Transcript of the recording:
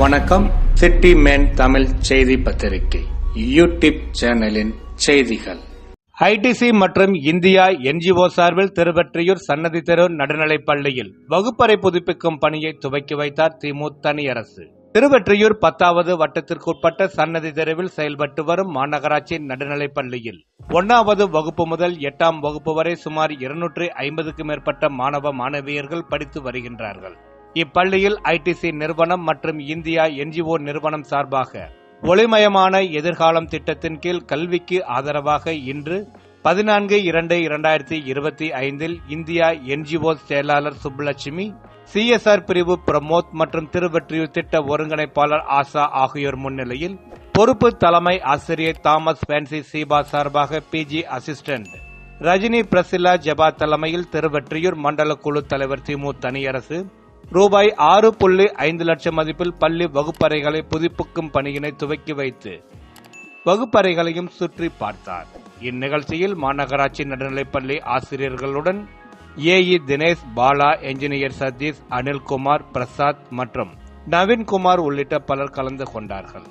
வணக்கம். City man Tamil செய்தி பத்திரிகை யூடியூப் சேனலின் செய்திகள். ஐடிசி மற்றும் இந்தியா என்ஜிஓ சார்பில் திருவெற்றியூர் சன்னதி தெரு நடுநிலைப் பள்ளியில் வகுப்பறை புதுப்பிக்கும் பணியை துவக்கி வைத்தார் திமு தனியரசு. திருவெற்றியூர் பத்தாவது வட்டத்திற்குட்பட்ட சன்னதி தெருவில் செயல்பட்டு வரும் மாநகராட்சி நடுநிலைப் பள்ளியில் ஒன்னாவது வகுப்பு முதல் எட்டாம் வகுப்பு வரை சுமார் இருநூற்றி ஐம்பதுக்கும் மேற்பட்ட மாணவ மாணவியர்கள் படித்து வருகின்றார்கள். இப்பள்ளியில் ஐடிசி நிறுவனம் மற்றும் இந்தியா என்ஜிஓ நிறுவனம் சார்பாக ஒளிமயமான எதிர்காலம் திட்டத்தின் கீழ் கல்விக்கு ஆதரவாக இன்று பதினான்கு இரண்டு இரண்டாயிரத்தி இருபத்தி ஐந்தில் இந்தியா என்ஜிஓ செயலாளர் சுப்புலட்சுமி சிஎஸ்ஆர் பிரிவு பிரமோத் மற்றும் திருவெற்றியூர் திட்ட ஒருங்கிணைப்பாளர் ஆசா ஆகியோர் முன்னிலையில் பொறுப்பு தலைமை ஆசிரியர் தாமஸ் ஃபேன்சி சீபா சார்பாக PG assistant Rajini Priscilla Jaba தலைமையில் திருவெற்றியூர் மண்டல குழு தலைவர் திமு தனியரசு ரூபாய் ஆறு புள்ளி ஐந்து லட்சம் மதிப்பில் பள்ளி வகுப்பறைகளை புதுப்பிக்கும் பணியினை துவக்கி வைத்து வகுப்பறைகளையும் சுற்றி பார்த்தார். இந்நிகழ்ச்சியில் மாநகராட்சி நடுநிலைப்பள்ளி ஆசிரியர்களுடன் ஏஇ தினேஷ் பாலா என்ஜினியர் சதீஷ் அனில்குமார் பிரசாத் மற்றும் நவீன்குமார் உள்ளிட்ட பலர் கலந்து கொண்டார்கள்.